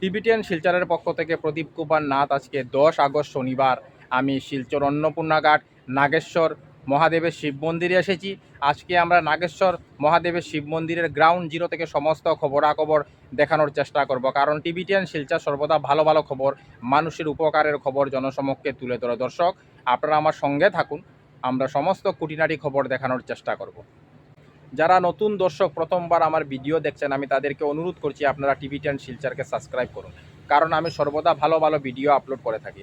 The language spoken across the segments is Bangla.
টিবিটিয়ান শিলচরের পক্ষ থেকে প্রদীপ কুমার নাথ আজকে দশ আগস্ট শনিবার। আমি শিলচর অন্নপূর্ণাঘাট নাগেশ্বর মহাদেবের শিব মন্দিরে এসেছি। আজকে আমরা নাগেশ্বর মহাদেবের শিব মন্দিরের গ্রাউন্ড জিরো থেকে সমস্ত খবরাখবর দেখানোর চেষ্টা করব। কারণ টিবিটিয়ান শিলচর সর্বদা ভালো ভালো খবর, মানুষের উপকারের খবর জনসমক্ষে তুলে ধরে। দর্শক, আপনারা আমার সঙ্গে থাকুন। আমরা সমস্ত খুঁটিনাটি খবর দেখানোর চেষ্টা করব। যারা নতুন দর্শক প্রথমবার আমার ভিডিও দেখছেন, আমি তাদেরকে অনুরোধ করছি আপনারা টিভি টেন শিলচারকে সাবস্ক্রাইব করুন। কারণ আমি সর্বদা ভালো ভালো ভিডিও আপলোড করে থাকি।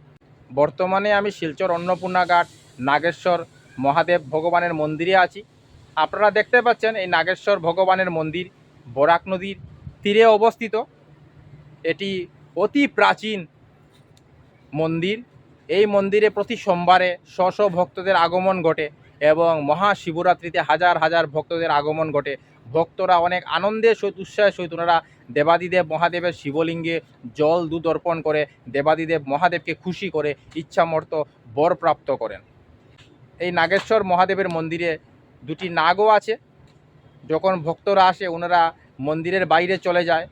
বর্তমানে আমি শিলচর অন্নপূর্ণা ঘাট, নাগেশ্বর, মহাদেব ভগবানের মন্দিরে আছি। আপনারা দেখতে পাচ্ছেন এই নাগেশ্বর ভগবানের মন্দির, বরাক নদীর তীরে অবস্থিত। এটি অতি প্রাচীন মন্দির। এই মন্দিরে প্রতি সোমবারে শ শ ভক্তদের আগমন ঘটে এবং মহাশিবরাত্রিতে হাজার হাজার ভক্তদের আগমন ঘটে। ভক্তরা অনেক আনন্দের সহিত উৎসাহের সহিত ওনারা দেবাদিদেব মহাদেবের শিবলিঙ্গে জল দুধ অর্পণ করে দেবাদিদেব মহাদেবকে খুশি করে ইচ্ছামর্ত বর প্রাপ্ত করেন। এই নাগেশ্বর মহাদেবের মন্দিরে দুটি নাগও আছে। যখন ভক্তরা আসে, ওনারা মন্দিরের বাইরে চলে যায়,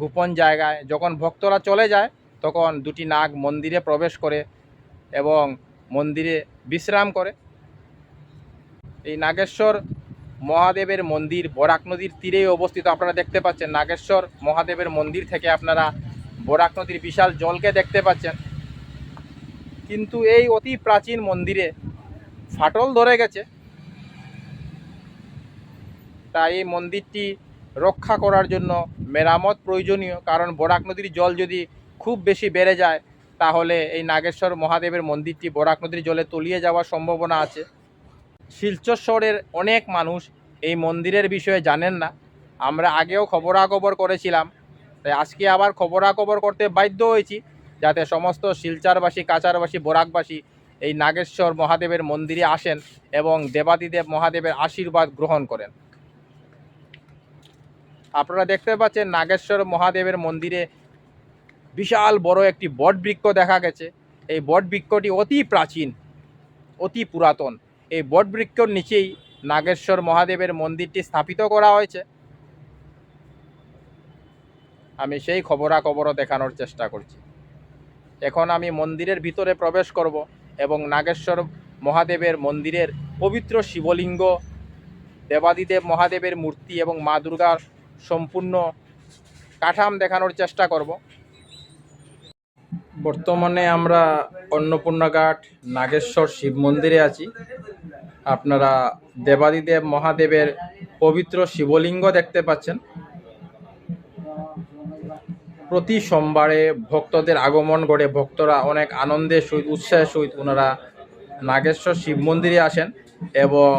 গোপন জায়গায়। যখন ভক্তরা চলে যায়, তখন দুটি নাগ মন্দিরে প্রবেশ করে এবং মন্দিরে বিশ্রাম করে। এই নাগেশ্বর মহাদেবের মন্দির, বরাক নদীর তীরেই অবস্থিত। আপনারা দেখতে পাচ্ছেন নাগেশ্বর মহাদেবের মন্দির থেকে আপনারা বরাক নদীর বিশাল জলকে দেখতে পাচ্ছেন। কিন্তু এই অতি প্রাচীন মন্দিরে ফাটল ধরে গেছে। তাই এই মন্দিরটি রক্ষা করার জন্য মেরামত প্রয়োজনীয়, কারণ বরাক নদীর জল যদি খুব বেশি বেড়ে যায়, তাহলে এই নাগেশ্বর মহাদেবের মন্দিরটি বরাক নদীর জলে তলিয়ে যাওয়ার সম্ভাবনা আছে। শিলচর শহরের অনেক মানুষ এই মন্দিরের বিষয়ে জানেন না। আমরা আগেও খবরাখবর করেছিলাম। তাই আজকে আবার খবরাখবর করতে বাধ্য হয়েছি যাতে সমস্ত শিলচারবাসী, কাচারবাসী, বরাকবাসী এই নাগেশ্বর মহাদেবের মন্দিরে আসেন এবং দেবাদিদেব মহাদেবের আশীর্বাদ গ্রহণ করেন। আপনারা দেখতে পাচ্ছেন নাগেশ্বর মহাদেবের মন্দিরে বিশাল বড় একটি বট বৃক্ষ দেখা গেছে। এই বট বৃক্ষটি অতি প্রাচীন, অতি পুরাতন। এই বট বৃক্ষর নিচেই নাগেশ্বর মহাদেবের মন্দিরটি স্থাপিত করা হয়েছে। আমি সেই খবরাখবরও দেখানোর চেষ্টা করছি। এখন আমি মন্দিরের ভিতরে প্রবেশ করব এবং নাগেশ্বর মহাদেবের মন্দিরের পবিত্র শিবলিঙ্গ, দেবাদিদেব মহাদেবের মূর্তি এবং মা দুর্গার সম্পূর্ণ কাঠাম দেখানোর চেষ্টা করব। বর্তমানে আমরা অন্নপূর্ণাঘাট নাগেশ্বর শিব মন্দিরে আছি। আপনারা দেবাদিদেব মহাদেবের পবিত্র শিবলিঙ্গ দেখতে পাচ্ছেন। প্রতি সোমবারে ভক্তদের আগমন ঘটে ভক্তরা অনেক আনন্দের সহিত উৎসাহের সহিত ওনারা নাগেশ্বর শিব মন্দিরে আসেন এবং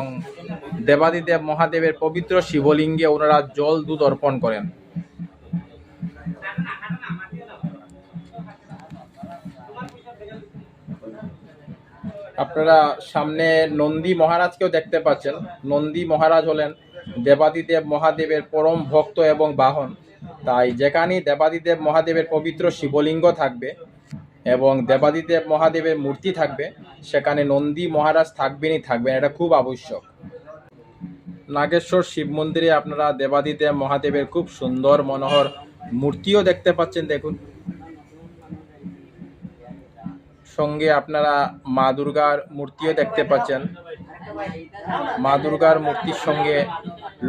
দেবাদিদেব মহাদেবের পবিত্র শিবলিঙ্গে ওনারা জল দুধ অর্পণ করেন। আপনারা সামনে নন্দী মহারাজকেও দেখতে পাচ্ছেন। নন্দী মহারাজ হলেন দেবাদিদেব মহাদেবের পরম ভক্ত এবং বাহন। তাই যেখানেই দেবাদিদেব মহাদেবের পবিত্র শিবলিঙ্গ থাকবে এবং দেবাদিদেব মহাদেবের মূর্তি থাকবে, সেখানে নন্দী মহারাজ থাকবেনই থাকবেন, এটা খুব আবশ্যক। নাগেশ্বর শিব মন্দিরে আপনারা দেবাদিদেব মহাদেবের খুব সুন্দর মনোহর মূর্তিও দেখতে পাচ্ছেন, দেখুন। সঙ্গে আপনারা মা দুর্গার মূর্তিও দেখতে পাচ্ছেন। মা দুর্গার মূর্তির সঙ্গে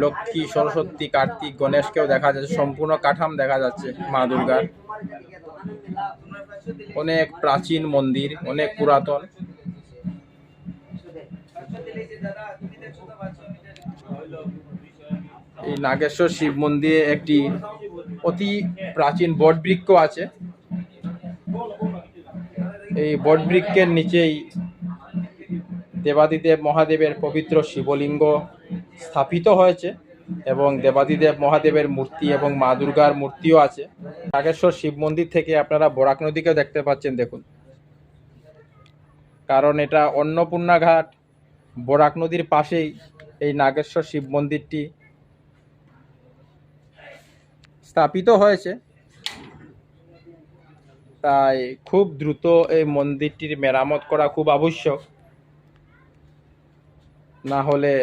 লক্ষ্মী, সরস্বতী, কার্তিক, গণেশকেও দেখা যাচ্ছে, সম্পূর্ণ কাঠাম দেখা যাচ্ছে মা দুর্গার। অনেক প্রাচীন মন্দির, অনেক পুরাতন। এই নাগেশ্বর শিব মন্দিরে একটি অতি প্রাচীন বটবৃক্ষ আছে। এই বটবৃক্ষের নিচেই দেবাদিদেব মহাদেবের পবিত্র শিবলিঙ্গ স্থাপিত হয়েছে এবং দেবাদিদেব মহাদেবের মূর্তি এবং মা দুর্গার মূর্তিও আছে। নাগেশ্বর শিব মন্দির থেকে আপনারা বরাক নদীকেও দেখতে পাচ্ছেন, দেখুন। কারণ এটা অন্নপূর্ণা ঘাট বরাক নদীর পাশেই এই নাগেশ্বর শিব মন্দিরটি স্থাপিত হয়েছে। তাই খুব দ্রুত এই মন্দিরটির মেরামত করা খুব আবশ্যক। না হলে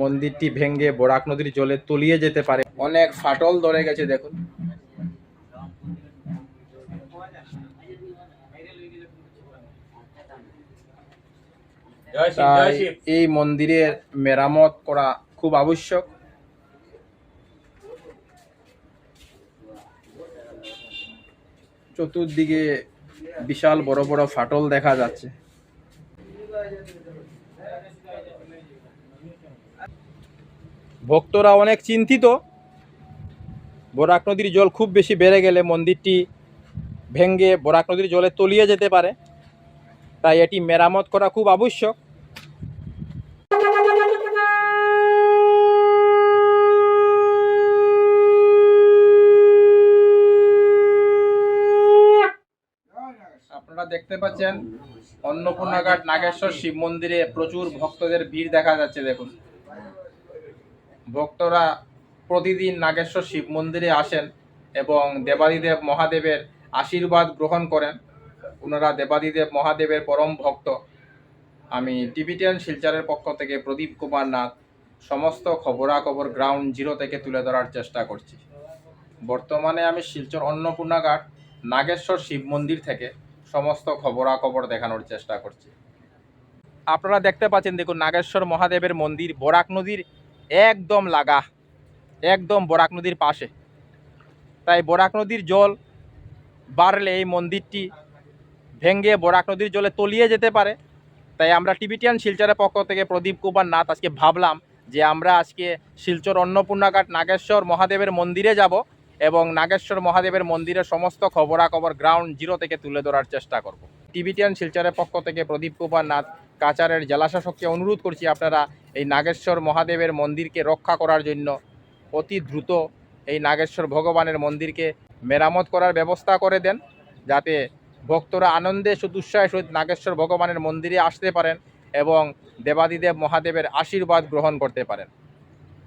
মন্দিরটি ভেঙে বরাক নদীর জলে তলিয়ে যেতে পারে। অনেক ফাটল ধরে গেছে দেখুন। তাই এই মন্দিরের মেরামত করা খুব আবশ্যক। চতুর্দিকে বিশাল বড় বড় ফাটল দেখা যাচ্ছে। ভক্তরা অনেক চিন্তিত। বরাক নদীর জল খুব বেশি বেড়ে গেলে মন্দিরটি ভেঙ্গে বরাক নদীর জলে তলিয়ে যেতে পারে। তাই এটি মেরামত করা খুব আবশ্যক। আপনারা দেখতে পাচ্ছেন, অন্নপূর্ণাঘাট নাগেশ্বর শিব মন্দিরে প্রচুর ভক্তদের ভিড় দেখা যাচ্ছে, দেখুন। ভক্তরা প্রতিদিন নাগেশ্বর শিব মন্দিরে আসেন এবং দেবাদিদেব মহাদেবের আশীর্বাদ গ্রহণ করেন। ওনারা দেবাদিদেব মহাদেবের পরম ভক্ত। আমি টিভিটিয়ান শিলচারের পক্ষ থেকে প্রদীপ কুমার নাথ, সমস্ত খবরাখবর গ্রাউন্ড জিরো থেকে তুলে ধরার চেষ্টা করছি। বর্তমানে আমি শিলচর অন্নপূর্ণাঘাট নাগেশ্বর শিব মন্দির থেকে সমস্ত খবরাখবর দেখানোর চেষ্টা করছি। আপনারা দেখতে পাচ্ছেন, দেখুন, নাগেশ্বর মহাদেবের মন্দির, বরাক নদীর একদম লাগা একদম বরাক নদীর পাশে। তাই বরাক নদীর জল বাড়লে এই মন্দিরটি ভেঙ্গে বরাক নদীর জলে তলিয়ে যেতে পারে। তাই আমরা টিবিটিয়ান শিলচরের পক্ষ থেকে প্রদীপ কুমার নাথ আজকে ভাবলাম যে আমরা আজকে শিলচর অন্নপূর্ণাঘাট নাগেশ্বর মহাদেবের মন্দিরে যাব। এবং নাগেশ্বর মহাদেবের মন্দিরের সমস্ত খবরাখবর গ্রাউন্ড জিরো থেকে তুলে ধরার চেষ্টা করব। টিবিটিয়ান শিলচরের পক্ষ থেকে প্রদীপ কুমার নাথ কাচারের জেলাশাসককে অনুরোধ করছি আপনারা এই নাগেশ্বর মহাদেবের মন্দিরকে রক্ষা করার জন্য অতি দ্রুত এই নাগেশ্বর ভগবানের মন্দিরকে মেরামত করার ব্যবস্থা করে দেন, যাতে ভক্তরা আনন্দে সুদুৎসাহের সহিত নাগেশ্বর ভগবানের মন্দিরে আসতে পারেন এবং দেবাদিদেব মহাদেবের আশীর্বাদ গ্রহণ করতে পারেন।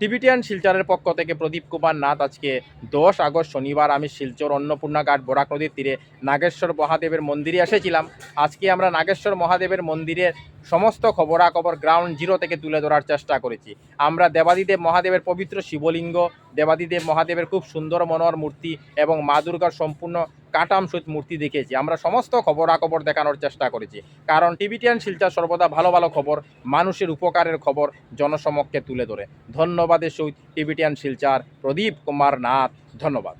টিবিটিয়ান শিলচরের পক্ষ থেকে প্রদীপ কুমার নাথ আজকে দশ আগস্ট শনিবার আমি শিলচর অন্নপূর্ণা ঘাট বরাক নদীর তীরে নাগেশ্বর মহাদেবের মন্দিরে এসেছিলাম। আজকে আমরা নাগেশ্বর মহাদেবের মন্দিরের সমস্ত খবরাখবর গ্রাউন্ড জিরো থেকে তুলে ধরার চেষ্টা করেছি। আমরা দেবাদিদেব মহাদেবের পবিত্র শিবলিঙ্গ দেবাদিদেব মহাদেবের খুব সুন্দর মনোহর মূর্তি এবং মা দুর্গার সম্পূর্ণ কাটাম সহিত মূর্তি দেখেছি। আমরা সমস্ত খবরাখবর দেখানোর চেষ্টা করেছি। কারণ টিভিটিয়ান শিলচা সর্বদা ভালো ভালো খবর, মানুষের উপকারের খবর জনসমক্ষে তুলে ধরে। ধন্যবাদের সহিত টিভিটিয়ান শিলচার প্রদীপ কুমার নাথ, ধন্যবাদ।